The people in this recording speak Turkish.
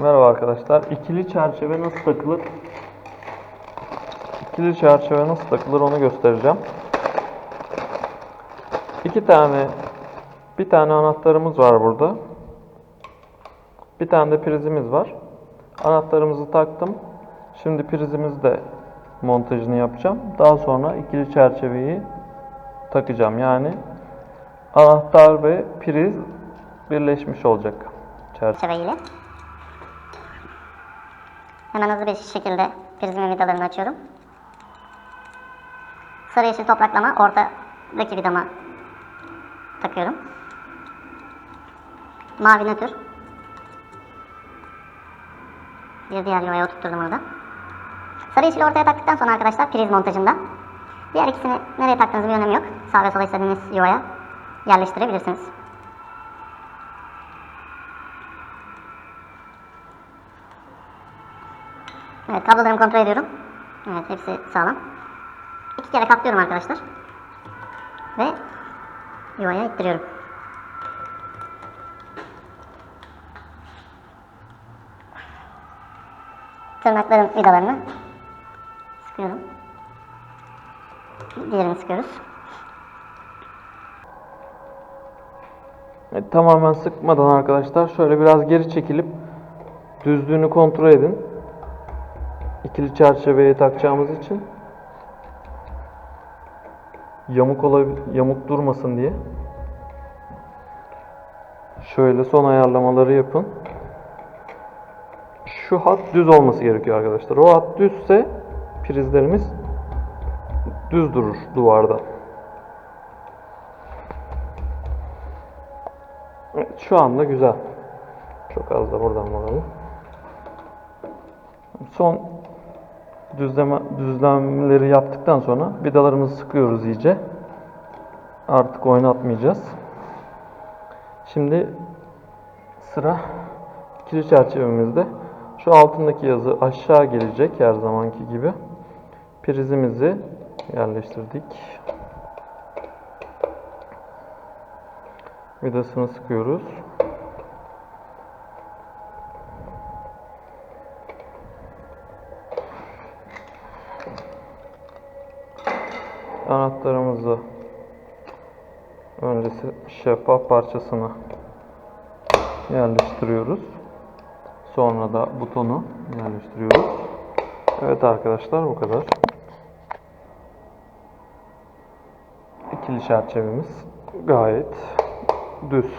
Merhaba arkadaşlar. İkili çerçeve nasıl takılır? İkili çerçeve nasıl takılır onu göstereceğim. İki tane bir tane anahtarımız var burada. Bir tane de prizimiz var. Anahtarımızı taktım. Şimdi prizimizi de montajını yapacağım. Daha sonra ikili çerçeveyi takacağım. Yani anahtar ve priz birleşmiş olacak. Çerçeve. çerçeveyle. Hemen hızlı bir şekilde prizmin vidalarını açıyorum. Sarı yeşil topraklama ortadaki vidama takıyorum. Mavi nötr. Bir diğer yuvaya oturtturdum orada. Sarı yeşili ortaya taktıktan sonra arkadaşlar priz montajında diğer ikisini nereye taktığınızın bir önemi yok. Sağ ve sola istediğiniz yuvaya yerleştirebilirsiniz. Evet kablolarımı kontrol ediyorum. Evet hepsi sağlam. İki kere katlıyorum arkadaşlar. Ve yuvaya ittiriyorum. Tırnakların vidalarını sıkıyorum. Diğerini sıkıyoruz. E, tamamen sıkmadan arkadaşlar şöyle biraz geri çekilip düzlüğünü kontrol edin. İkili çerçeveye takacağımız için yamuk olabil yamuk durmasın diye. Şöyle son ayarlamaları yapın. Şu hat düz olması gerekiyor arkadaşlar. O hat düzse prizlerimiz düz durur duvarda. Evet, şu anda güzel. Çok az da buradan bakalım. Son düzleme düzlemleri yaptıktan sonra vidalarımızı sıkıyoruz iyice. Artık oynatmayacağız. Şimdi sıra ikili çerçevemizde. Şu altındaki yazı aşağı gelecek her zamanki gibi. Prizimizi yerleştirdik. Vidasını sıkıyoruz. Anahtarımızı öncesi şeffaf parçasını yerleştiriyoruz. Sonra da butonu yerleştiriyoruz. Evet arkadaşlar bu kadar. İkili çerçevemiz gayet düz.